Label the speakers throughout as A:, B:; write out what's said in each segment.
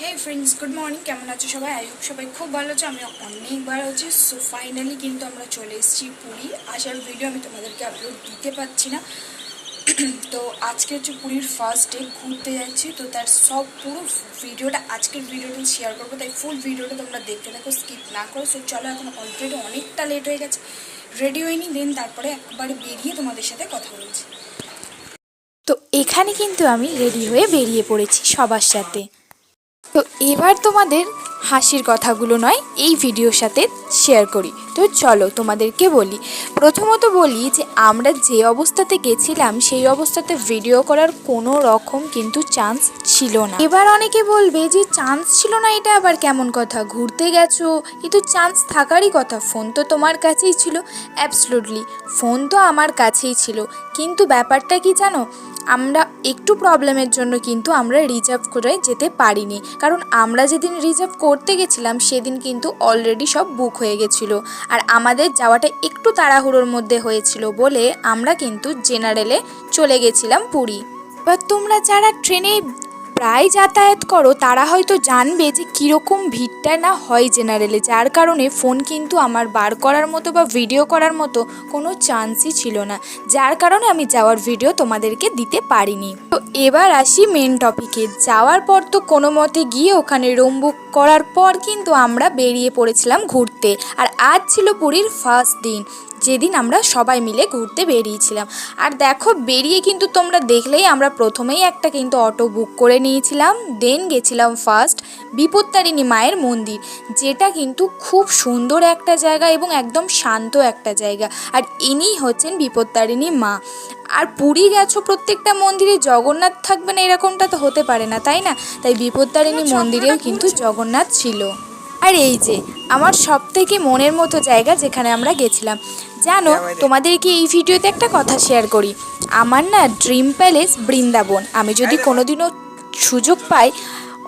A: হে friends good morning কেমন আছো সবাই? আই হোপ সবাই খুব ভালো আছো। আমি অনেক ভালো আছি। সো ফাইনালি কিন্তু আমরা চলে এসেছি পুরী। আসার ভিডিও আমি তোমাদেরকে আপলোড দিতে পারছি না। তো আজকে হচ্ছে পুরীর ফার্স্ট ডে ঘুরতে যাচ্ছি। তো তার সব পুরো ভিডিওটা আজকের ভিডিওটা শেয়ার করব। তাই ফুল ভিডিওটা তোমরা দেখতে থাকো স্কিপ না করো। সো চলো এখন অলরেডি অনেকটা লেট হয়ে গেছে। রেডি হয়নি দেন তারপরে একবারে বেরিয়ে তোমাদের সাথে কথা বলছি।
B: তো এখানে কিন্তু আমি রেডি হয়ে বেরিয়ে পড়েছি সবার সাথে। তো এবার তোমাদের হাসির কথাগুলো নয়, এই ভিডিওর সাথে শেয়ার করি। তো চলো তোমাদেরকে বলি। প্রথমত বলি যে আমরা যে অবস্থাতে গেছিলাম, সেই অবস্থাতে ভিডিও করার কোনো রকম কিন্তু চান্স ছিল না। এবার অনেকে বলবে যে চান্স ছিল না, এটা আবার কেমন কথা? ঘুরতে গেছো, কিন্তু চান্স থাকারই কথা। ফোন তো তোমার কাছেই ছিল অ্যাবসলুটলি ফোন তো আমার কাছেই ছিল। কিন্তু ব্যাপারটা কি জানো? আমরা একটু প্রবলেমের জন্য কিন্তু আমরা রিজার্ভ করে যেতে পারিনি। কারণ আমরা যেদিন রিজার্ভ করতে গেছিলাম, সেদিন কিন্তু অলরেডি সব বুক হয়ে গেছিল। আর আমাদের যাওয়াটা একটু তাড়াহুড়োর মধ্যে হয়েছিল বলে আমরা কিন্তু জেনারেলে চলে গেছিলাম পুরী। এবার তোমরা যারা ট্রেনে প্রায় যাতায়াত করো, তারা হয়তো জানবে যে কীরকম ভিড়টা না হয় জেনারেলে যার কারণে ফোন কিন্তু আমার বার করার মতো বা ভিডিও করার মতো কোনো চান্সই ছিল না। যার কারণে আমি যাওয়ার ভিডিও তোমাদেরকে দিতে পারিনি। তো এবার আসি মেন টপিকে যাওয়ার পর তো কোনো মতে গিয়ে ওখানে রুম বুক করার পর কিন্তু আমরা বেরিয়ে পড়েছিলাম ঘুরতে। আর আজ ছিল পুরীর ফার্স্ট দিন, যেদিন আমরা সবাই মিলে ঘুরতে বেরিয়েছিলাম। আর দেখো, বেরিয়ে কিন্তু তোমরা দেখলেই আমরা প্রথমেই একটা কিন্তু অটো বুক করে নিয়েছিলাম দেন গেছিলাম ফার্স্ট বিপত্তারিণী মায়ের মন্দির, যেটা কিন্তু খুব সুন্দর একটা জায়গা এবং একদম শান্ত একটা জায়গা। আর ইনিই হচ্ছেন বিপত্তারিণী মা। আর পুরী গেছো প্রত্যেকটা মন্দিরে, জগন্নাথ থাকবে না এরকমটা তো হতে পারে না, তাই না? তাই বিপত্তারিণী মন্দিরেও কিন্তু জগন্নাথ ছিল। আর এই যে আমার সব থেকে মনের মতো জায়গা যেখানে আমরা গেছিলাম। জানো তোমাদেরকে এই ভিডিওতে একটা কথা শেয়ার করি। আমার না ড্রিম প্যালেস বৃন্দাবন। আমি যদি কোনোদিনও সুযোগ পাই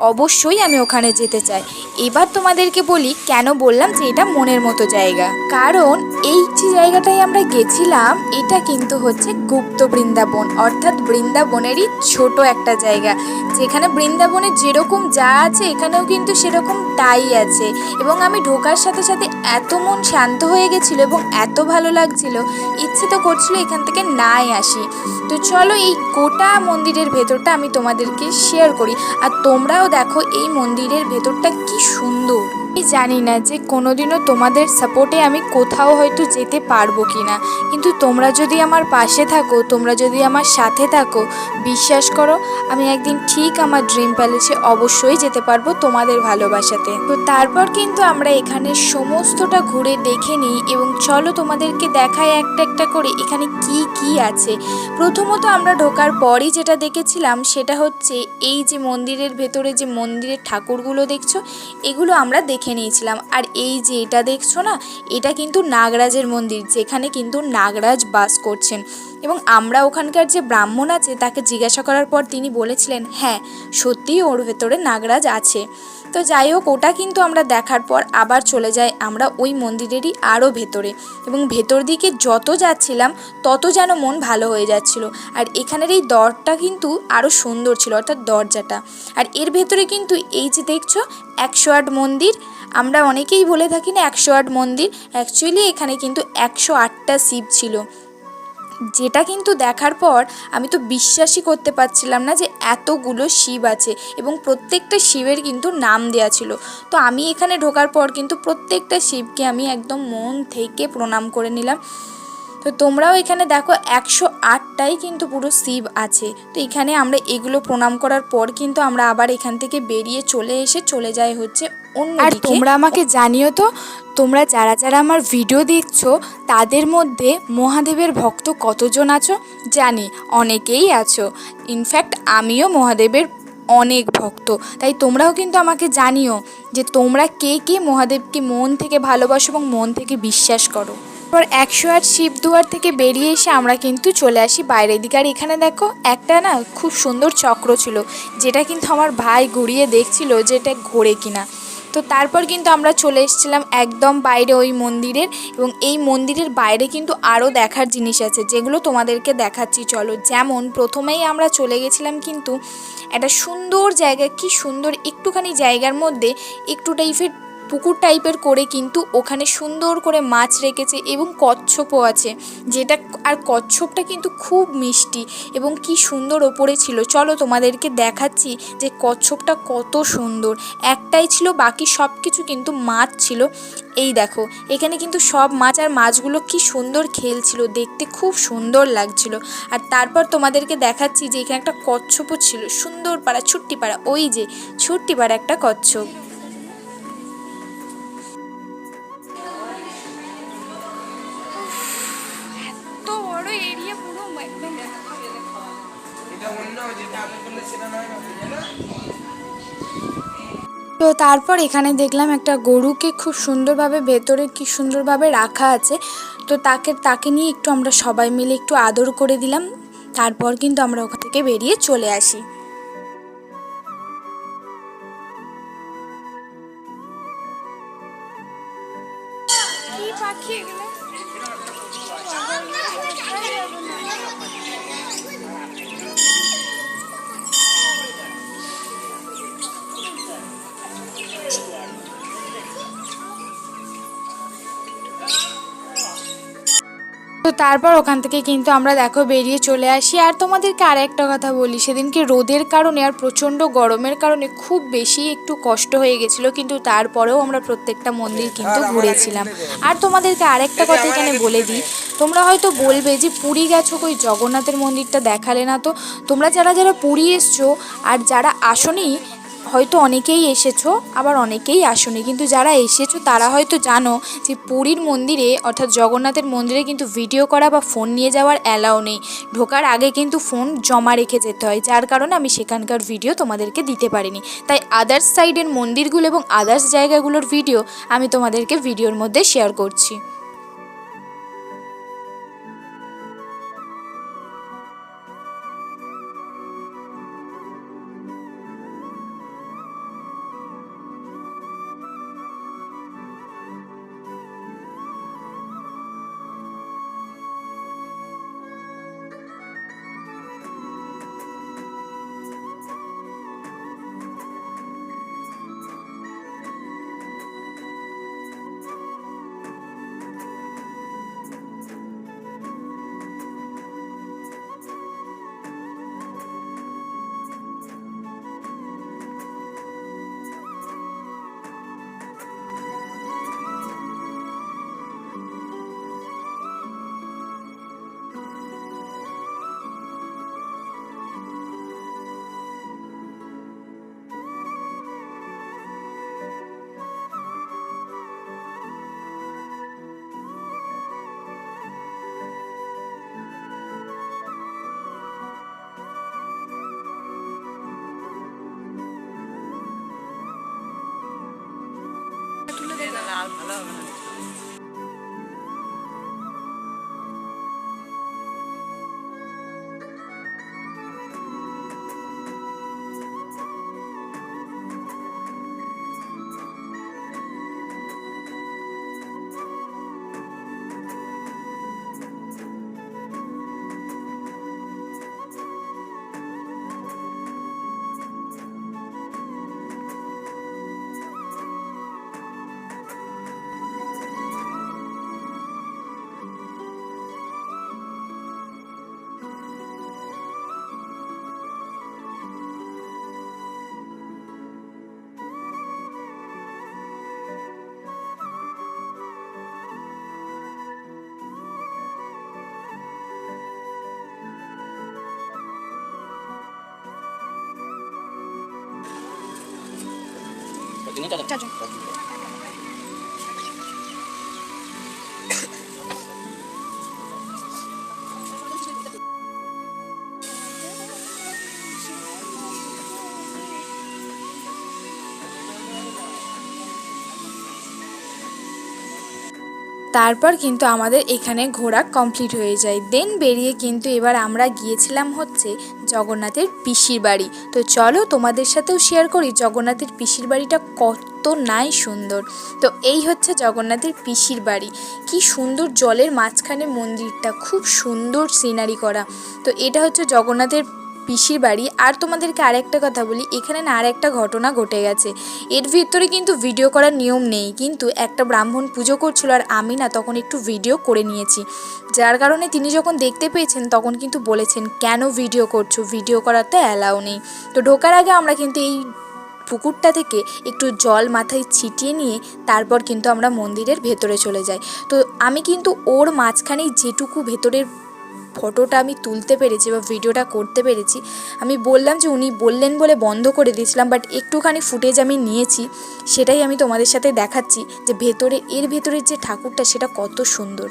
B: অবশ্যই আমি ওখানে যেতে চাই। এবার তোমাদেরকে বলি কেন বললাম যে এটা মনের মতো জায়গা। কারণ এই যে জায়গাটায় আমরা গেছিলাম, এটা কিন্তু হচ্ছে গুপ্ত বৃন্দাবন, অর্থাৎ বৃন্দাবনেরই ছোট একটা জায়গা। যেখানে বৃন্দাবনে যেরকম যা আছে, এখানেও কিন্তু সেরকম তাই আছে। এবং আমি ঢোকার সাথে সাথে এত মন শান্ত হয়ে গেছিল এবং এত ভালো লাগছিল, ইচ্ছে তো করছিল এখান থেকে নাই আসি। তো চলো এই গোটা মন্দিরের ভেতরটা আমি তোমাদেরকে শেয়ার করি। আর তোমরাও দেখো, এই মন্দিরের ভেতরটা কি সুন্দর। আমি জানি না যে কোনোদিনও তোমাদের সাপোর্টে আমি কোথাও হয়তো যেতে পারব কি না কিন্তু তোমরা যদি আমার পাশে থাকো, তোমরা যদি আমার সাথে থাকো, বিশ্বাস করো, আমি একদিন ঠিক আমার ড্রিম প্যালেসে অবশ্যই যেতে পারব তোমাদের ভালোবাসাতে। তো তারপর কিন্তু আমরা এখানে সমস্তটা ঘুরে দেখে নিই এবং চলো তোমাদেরকে দেখায় একটা একটা করে এখানে কি কি আছে। প্রথমত আমরা ঢোকার পরই যেটা দেখেছিলাম সেটা হচ্ছে এই যে মন্দিরের ভেতরে যে মন্দিরের ঠাকুরগুলো দেখছ, এগুলো আমরা দেখে নিয়েছিলাম। আর এই যে এটা দেখছ না, এটা কিন্তু নাগরাজের মন্দির, যেখানে কিন্তু নাগরাজ বাস করছেন। এবং আমরা ওখানকার যে ব্রাহ্মণ আছে, তাকে জিজ্ঞাসা করার পর তিনি বলেছিলেন হ্যাঁ সত্যিই ওর ভেতরে নাগরাজ আছে। তো যাই হোক, ওটা কিন্তু আমরা দেখার পর আবার চলে যাই আমরা ওই মন্দিরেরই আরও ভেতরে। এবং ভেতর দিকে যত যাচ্ছিলাম, তত যেন মন ভালো হয়ে যাচ্ছিল। আর এখানের এই দরটা কিন্তু আরও সুন্দর ছিল, অর্থাৎ দরজাটা। আর এর ভেতরে কিন্তু এই যে দেখছ, একশো আট মন্দির, আমরা অনেকেই বলে থাকি না একশো আট মন্দির অ্যাকচুয়ালি এখানে কিন্তু একশো আটটা শিব ছিল। যেটা কিন্তু দেখার পর আমি তো বিশ্বাসই করতে পারছিলাম না যে এতগুলো শিব আছে এবং প্রত্যেকটা শিবের কিন্তু নাম দেওয়া ছিল। তো আমি এখানে ঢোকার পর কিন্তু প্রত্যেকটা শিবকে আমি একদম মন থেকে প্রণাম করে নিলাম। তো তোমরাও এখানে দেখো একশো আটটাই কিন্তু পুরো শিব আছে। তো এখানে আমরা এগুলো প্রণাম করার পর কিন্তু আমরা আবার এখান থেকে বেরিয়ে চলে এসে চলে যাই হচ্ছে অন্য আর তোমরা আমাকে জানিও তো, তোমরা যারা যারা আমার ভিডিও দেখছ, তাদের মধ্যে মহাদেবের ভক্ত কতজন আছো? জানি, অনেকেই আছো। ইনফ্যাক্ট আমিও মহাদেবের অনেক ভক্ত। তাই তোমরাও কিন্তু আমাকে জানিও যে তোমরা কে কে মহাদেবকে মন থেকে ভালোবাসো এবং মন থেকে বিশ্বাস করো। তারপর একশো আট শিবদুয়ার থেকে বেরিয়ে এসে আমরা কিন্তু চলে আসি বাইরের দিকে। আর এখানে দেখো, একটা না খুব সুন্দর চক্র ছিল, যেটা কিন্তু আমার ভাই ঘুরিয়ে দেখছিল যে এটা ঘোরে কিনা। তো তারপর কিন্তু আমরা চলে এসেছিলাম একদম বাইরে ওই মন্দিরের এবং এই মন্দিরের বাইরে কিন্তু আরও দেখার জিনিস আছে, যেগুলো তোমাদেরকে দেখাচ্ছি। চলো, যেমন প্রথমেই আমরা চলে গেছিলাম কিন্তু একটা সুন্দর জায়গা, কি সুন্দর একটুখানি জায়গার মধ্যে একটু টাইপের পুকুর টাইপের করে কিন্তু ওখানে সুন্দর করে মাছ রেখেছে এবং কচ্ছপও আছে। যেটা আর কচ্ছপটা কিন্তু খুব মিষ্টি এবং কি সুন্দর ওপরে ছিল। চলো তোমাদেরকে দেখাচ্ছি যে কচ্ছপটা কত সুন্দর। একটাই ছিল, বাকি সব কিছু কিন্তু মাছ ছিল। এই দেখো, এখানে কিন্তু সব মাছ আর মাছগুলো কি সুন্দর খেলছিল, দেখতে খুব সুন্দর লাগছিল। আর তারপর তোমাদেরকে দেখাচ্ছি যে এখানে একটা কচ্ছপও ছিল, সুন্দর পাড়া, ছুট্টি পাড়া। ওই যে, ছুট্টি পাড়া একটা কচ্ছপ। তারপর এখানে দেখলাম একটা গরুকে খুব সুন্দরভাবে ভেতরে কি সুন্দরভাবে রাখা আছে। তো তাকে তাকে নিয়ে একটু আমরা সবাই মিলে একটু আদর করে দিলাম। তারপর কিন্তু আমরা ওখান থেকে বেরিয়ে চলে আসি। তারপর ওখান থেকে কিন্তু আমরা দেখো বেরিয়ে চলে আসি। আর তোমাদেরকে আর একটা কথা বলি সেদিনকে রোদের কারণে আর প্রচণ্ড গরমের কারণে খুব বেশি একটু কষ্ট হয়ে গেছিল কিন্তু তারপরেও আমরা প্রত্যেকটা মন্দির কিন্তু ঘুরেছিলাম। আর তোমাদেরকে আরেকটা কথা এখানে বলে দিই তোমরা হয়তো বলবে যে পুরী গেছো কই? জগন্নাথের মন্দিরটা দেখালে না তো। তোমরা যারা যারা পুরী এসছো আর যারা আসনি হয়তো অনেকেই এসেছ, আবার অনেকেই আসনি। কিন্তু যারা এসেছ, তারা হয়তো জানো যে পুরীর মন্দিরে, অর্থাৎ জগন্নাথের মন্দিরে কিন্তু ভিডিও করা বা ফোন নিয়ে যাওয়ার অ্যালাউ নেই। ঢোকার আগে কিন্তু ফোন জমা রেখে যেতে হয়, যার কারণে আমি সেখানকার ভিডিও তোমাদেরকে দিতে পারিনি। তাই আদার্স সাইডের মন্দিরগুলো এবং আদার্স জায়গাগুলোর ভিডিও আমি তোমাদেরকে ভিডিওর মধ্যে শেয়ার করছি।
A: Hello. Hello. না।
C: লাল ভালো হবে না
B: তারপর কিন্তু আমাদের এখানে ঘোরা কমপ্লিট হয়ে যায়। দেন বেরিয়ে কিন্তু এবার আমরা গিয়েছিলাম হচ্ছে জগন্নাথের পিসির বাড়ি। তো চলো তোমাদের সাথেও শেয়ার করি জগন্নাথের পিসির বাড়িটা কত নাই সুন্দর। তো এই হচ্ছে জগন্নাথের পিসির বাড়ি। কি সুন্দর জলের মাঝখানে মন্দিরটা, খুব সুন্দর সিনারি করা। তো এটা হচ্ছে জগন্নাথের পিসির বাড়ি। আর তোমাদেরকে আরেকটা কথা বলি, এখানে না আরেকটা ঘটনা ঘটে গেছে। এর ভিতরে কিন্তু ভিডিও করার নিয়ম নেই। কিন্তু একটা ব্রাহ্মণ পুজো করছিল আর আমি না তখন একটু ভিডিও করে নিয়েছি। যার কারণে তিনি যখন দেখতে পেয়েছেন, তখন কিন্তু বলেছেন, কেন ভিডিও করছ? ভিডিও করার তো অ্যালাউ নেই। তো ঢোকার আগে আমরা কিন্তু এই পুকুরটা থেকে একটু জল মাথায় ছিটিয়ে নিয়ে তারপর কিন্তু আমরা মন্দিরের ভেতরে চলে যাই। তো আমি কিন্তু ওর মাঝখানেই যেটুকু ভেতরের ফটোটা আমি তুলতে পেরেছি বা ভিডিওটা করতে পেরেছি। আমি বললাম যে উনি বললেন বলে বন্ধ করে দিয়েছিলাম বাট একটুখানি ফুটেজ আমি নিয়েছি, সেটাই আমি তোমাদের সাথে দেখাচ্ছি যে ভেতরে, এর ভেতরের যে ঠাকুরটা, সেটা কত সুন্দর।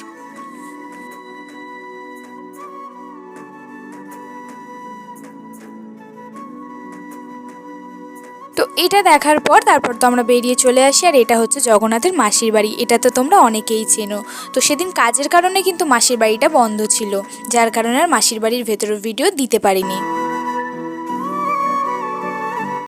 B: এটা দেখার পর তারপর তো আমরা বেরিয়ে চলে আসি, আর এটা হচ্ছে জগন্নাথের মাসির বাড়ি। এটা তো তোমরা অনেকেই চেনো। তো সেদিন কাজের কারণে কিন্তু মাসির বাড়িটা বন্ধ ছিল, যার কারণে আর মাসির বাড়ির ভেতরের ভিডিও দিতে পারিনি।